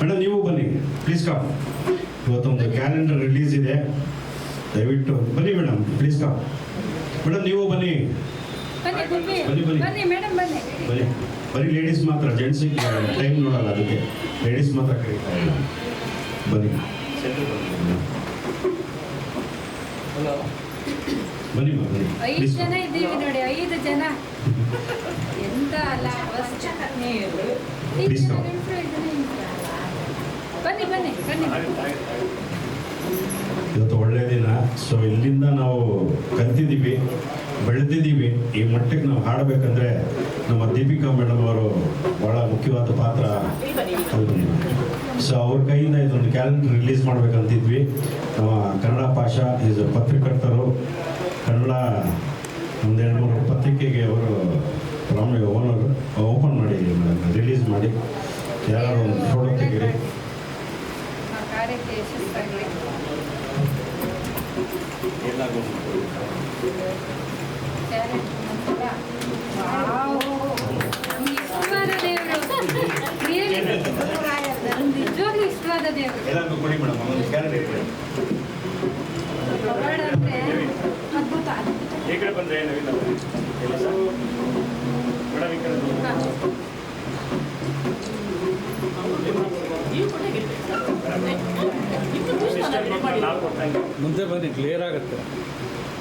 Madam ನೀವು ಬನ್ನಿ. Please come ಇವತ್ತೊಂದು ಕ್ಯಾಲೆಂಡರ್ ರಿಲೀಸ್ ಇದೆ. ದಯವಿಟ್ಟು ಬನ್ನಿ ಮೇಡಮ್ ಪ್ಲೀಸ್ ಕಮ್ ಮೇಡಮ್ ನೀವು ಬನ್ನಿ. ಬನ್ನಿ ಬನ್ನಿ, ಬನ್ನಿ. ಬನ್ನಿ. ಮೇಡಮ್ ಬನ್ನಿ. ಬನ್ನಿ. ಬರೀ ಲೇಡೀಸ್ ಮಾತ್ರ. ಜೆಂಟ್ಸಿಗೆ ಟೈಮ್ ನೋಡಲ್ಲ ಅದಕ್ಕೆ. ಲೇಡೀಸ್ ಮಾತ್ರ ಕರೀತಾ ಇಲ್ಲ. ಬನ್ನಿ. ಬನ್ನಿ ಐದು ಜನ ಇದ್ದೀವಿ ನೋಡಿ ಐದು ಜನ. ಎಂತ ಅಲ್ಲ ಬಸ್ ಐದು Please ಜನ come. ಗಂಡ್ಸ್ರು, ಐದು ಜನ ಹೆಂಗ್ಸ್ರು. ಬನ್ನಿ ಬನ್ನಿ ಇವತ್ತು ಒಳ್ಳೆಯ ದಿನ. ಸೊ ಇಲ್ಲಿಂದ ನಾವು ಕಲ್ತಿದ್ದೀವಿ, ಬೆಳೆದಿದ್ದೀವಿ. ಈ ಮಟ್ಟಕ್ಕೆ ನಾವು ಹಾಡಬೇಕಂದ್ರೆ ನಮ್ಮ ದೀಪಿಕಾ ಮೇಡಮ್ ಅವರು ಬಹಳ ಮುಖ್ಯವಾದ ಪಾತ್ರ ಸೊ ಅವ್ರ ಕೈಯಿಂದ ಇದೊಂದು ಕ್ಯಾಲೆಂಡರ್ ರಿಲೀಸ್ ಮಾಡ್ಬೇಕಂತಿದ್ವಿ. ನಮ್ಮ ಕನ್ನಡ ಭಾಷಾ ಈಸ್ ಪತ್ರಕರ್ತರು. ಕನ್ನಡ ಒಂದೆರಡು ಮೂರು ಪತ್ರಿಕೆಗೆ ಅವರು ಪ್ರಾಮಿ ಓನರ್ ಓಪನ್ ಮಾಡಿ, ರಿಲೀಸ್ ಮಾಡಿ. ಯಾರು ಒಂದು ಫೋಟೋ ತೆಗೀರಿ. ಕಾರ್ಯಕ್ಕೆ ಯಶಸ್ಸಾಗಲಿ. ಇಷ್ಟವಾದ ದೇವರು ನಿಜವಾಗ್ಲೂ ಇಷ್ಟವಾದ ಅದ್ಭುತ ಅದ್ಭುತ. ಈ ಕಡೆ ಬಂದ್ರೆ ಏನಿಲ್ಲ ಮೇಡಮ್ ಈ ಕಡೆ ನೋಡಿ. ಹಾ. ಸಿಸ್ಟರ್ ಮಕ್ಕಳು ನಾವು ಕೊಡ್ತಾ ಇದ್ದೀವಿ. ಮುಂದೆ ಬನ್ನಿ ಕ್ಲಿಯರ್ ಆಗುತ್ತೆ.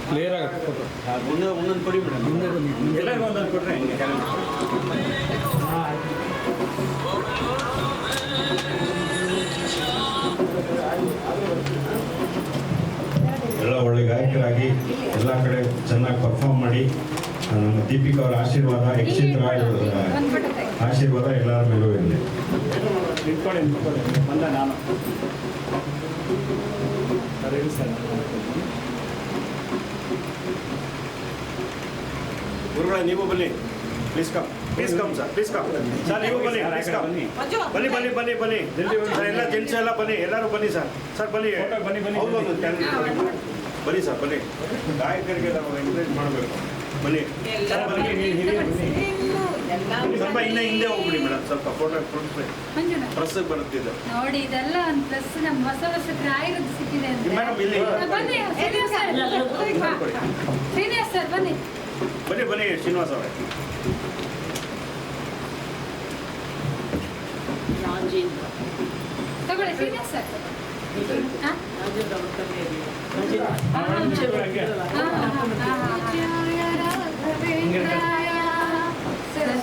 ಕ್ಲಿಯರ್ ಆಗುತ್ತೆ ಫೋಟೋ ಮುಂದೆ ಒಂದೊಂದು ಕೊಡಿ ಮೇಡಮ್ ಮುಂದೆ ಬನ್ನಿ ಮುಂದೆ ಒಂದೊಂದು ಕೊಡ್ರಿ ಹೆಂಗೆ ಎಲ್ಲ ಒಳ್ಳೆ ಗಾಯಕರಾಗಿ ಎಲ್ಲ ಕಡೆ ಚೆನ್ನಾಗಿ ಪರ್ಫಾರ್ಮ್ ಮಾಡಿ ನಮ್ಮ ದೀಪಿಕಾ ಅವರ ಆಶೀರ್ವಾದ ಯಕ್ಷಿತ್ ರಾಯ್. ಆಶೀರ್ವಾದ ಎಲ್ಲರ ಮೇಲೂ ಇರಲಿ ನಾನು. ಸರ್ ಗುರುಗಳ ಸರ್ ಗುರುಗಳೇ ನೀವು ಬನ್ನಿ. Please come please come sir please come sir ನೀವು ಬನ್ನಿ. ಪ್ಲೀಸ್ ಕಮ್ ಬನ್ನಿ. ಬನ್ನಿ ಬನ್ನಿ ಬನ್ನಿ ಬನ್ನಿ. ಸರ್ ಎಲ್ಲ ಜೆಂಟ್ಸ್ ಎಲ್ಲ ಬನ್ನಿ. ಎಲ್ಲರೂ ಬನ್ನಿ ಸರ್ ಸರ್ ಬನ್ನಿ. ಫೋಟೋ ಬನ್ನಿ, ಬನ್ನಿ, ಹೌದು, ಬನ್ನಿ. ಬನ್ನಿ. ಬನ್ನಿ ಸರ್ ಬನ್ನಿ. ಗಾಯಕರಿಗೆ ನಾವು ಎಂಕರೇಜ್ ಮಾಡಬೇಕು. ಬನ್ನಿ. ಸರ್ ಬನ್ನಿ. ಸ್ವಲ್ಪ ಇನ್ನೂ ಹಿಂದೆ ಹೋಗ್ಬಿಡಿ ಮೇಡಮ್. ಸ್ವಲ್ಪ ಫೋಟೋ ಮಂಜುನಾಥ್ ಬರುತ್ತಿದೆ. ನೋಡಿ ಇದೆಲ್ಲ ಒಂದು ಪ್ಲಸ್ ನಮ್ಮ ಹೊಸ ಹೊಸ ಸಿಕ್ಕಿದೆ ಅಂತ ಮೇಡಮ್ ಇಲ್ಲಿ ಬನ್ನಿ ಶ್ರೀನಿವಾಸ್ ಸರ್. ಶ್ರೀನಿವಾಸ್ ಬನ್ನಿ. ಬನ್ನಿ ಬನ್ನಿ ಶ್ರೀನಿವಾಸ್ ಅವರೇ. ತಗೊಳ್ಳಿ ಶ್ರೀನಿವಾಸ್ ಸರ್. ಹಾ? ಹಾ,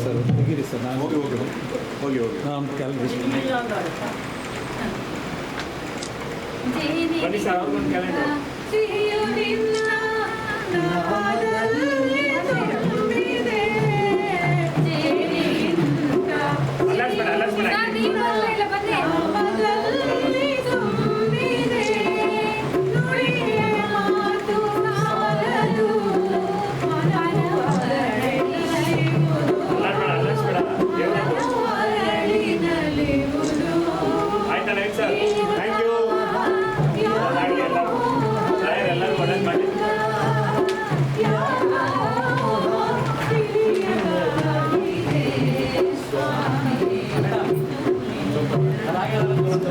ಸರ್ ತೆಗೀರಿ ಸರ್ ನಾನು ಹೋಗಿ ಹೋಗಿ ಹೋಗಿ ಹೋಗಿ ನಾನು ಕ್ಯಾಲ್ಕುಲೇಷನ್ ಬನ್ನಿ ಸರ್, ಅವ್ರಿಗೊಂದು ಕ್ಯಾಲೆಂಡರ್ ಸಿಹಿಯು ನಿನ್ನ ನಾದದಲ್ಲಿ